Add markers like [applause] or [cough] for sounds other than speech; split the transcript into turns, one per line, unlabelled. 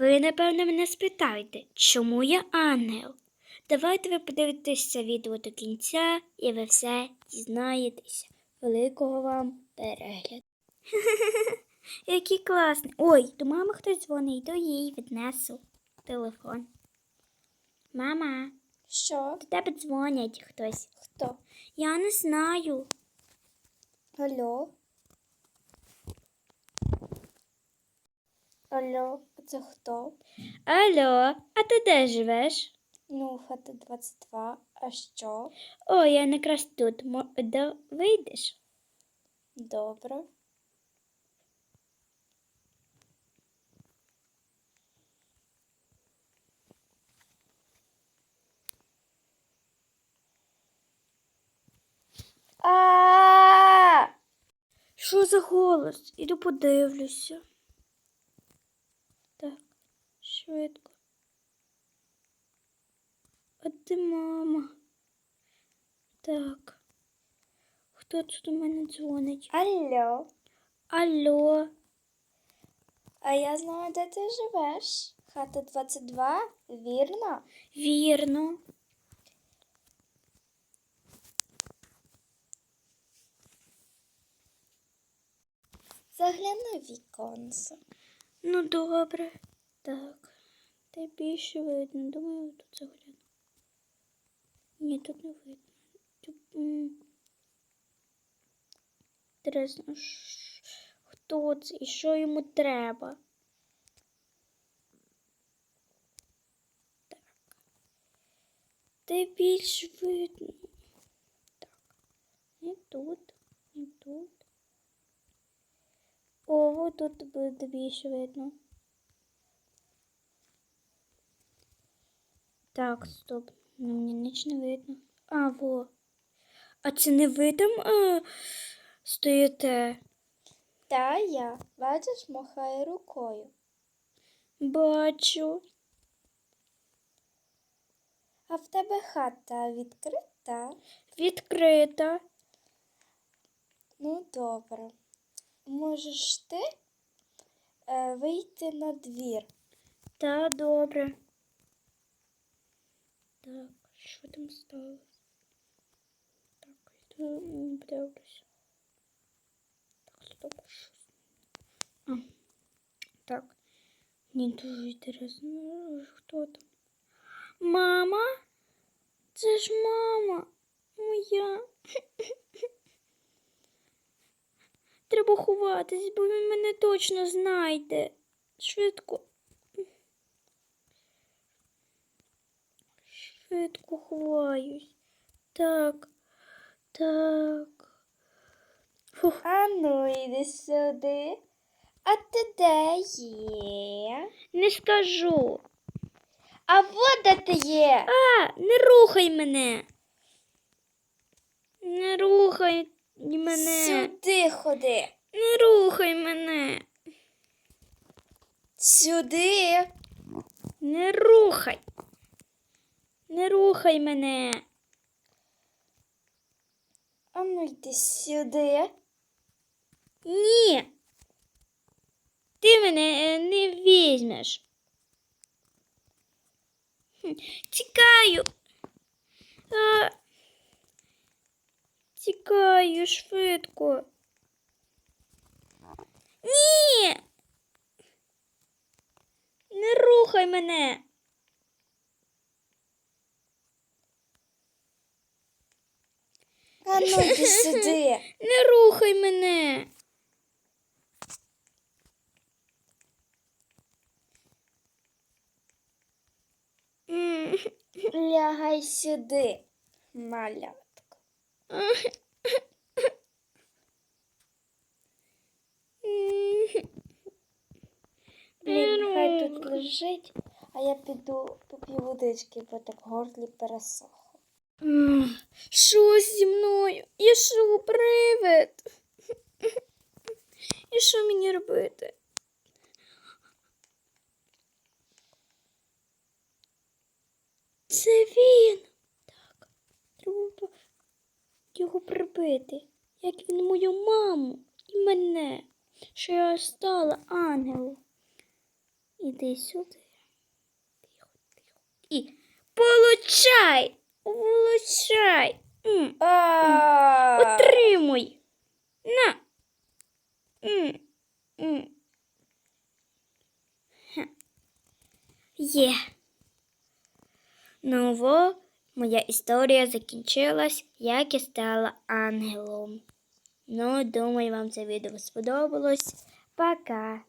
Ви, напевно, мене спитаєте, чому я ангел? Давайте ви подивитесь це відео до кінця, і ви все дізнаєтеся. Великого вам перегляду. [laughs] Який класний. Ой, до мами хтось дзвонить, до їй віднесу телефон. Мама,
Що?
до тебе дзвонять хтось.
Хто?
Я не знаю.
Алло? Алло, це хто?
Алло, а ти де живеш?
Ну, хата 22. А що?
О, я якраз тут. Мо- Вийдеш?
Добре. А!
Що за голос? Іду подивлюся. Так, швидко. Де мама? Так. Хто тут у мене дзвонить?
Алло.
Алло.
А я знаю, де ти живеш. Хата 22, вірно?
Вірно.
Загляни віконце.
Ну, добре. Так. Та більше видно. Думаю, тут загляну. Ні, тут не видно. Тут, Інтересно, хто це і що йому треба? Так. Та й більш видно. Так. І тут, і тут. О, тут буде більше видно. Так, стоп. Ну, мені ніч не видно. А, во. А це не ви там е, стоїте?
Та я, бачиш, махає рукою.
Бачу.
А в тебе хата відкрита?
Відкрита.
Ну, добре. Можеш ти е, вийти на двір.
Та добре. Так, що там сталося? Так, йду подивлюся. Так, стоп, що? А, так. Мені дуже інтересно, хто там? Мама? Це ж мама моя. Треба ховатись, бо він мене точно знайде. Швидко. Швидко ховаюсь. Так, так. Фух.
А ну, йди сюди. А ти де є?
Не скажу.
А вот де ти є.
А, не рухай мене. Не рухай мене.
Сюди ходи.
Не рухай мене.
Сюди.
Не рухай. Не рухай мене.
А ну йди сюди.
Ні. Ти мене е, не візьмеш. Тікаю. А, тікаю швидко. Ні. Не рухай мене.
А ну йди сюди.
Не рухай мене.
Лягай сюди, малятко. Блін, хай тут лежить, а я піду поп'ю водички, бо так горлі пересохло.
Що зі мною? Я що, привид? І що мені робити? Це він. Так, треба його прибити, як він мою маму і мене, що я стала ангелом. Іди сюди. Тихо, тихо. І получай! Получай! М, Отримуй! На! М, м. Ха. Є. Ну, во, моя історія закінчилась, як я стала ангелом. Ну, думаю, вам це відео сподобалось. Пока!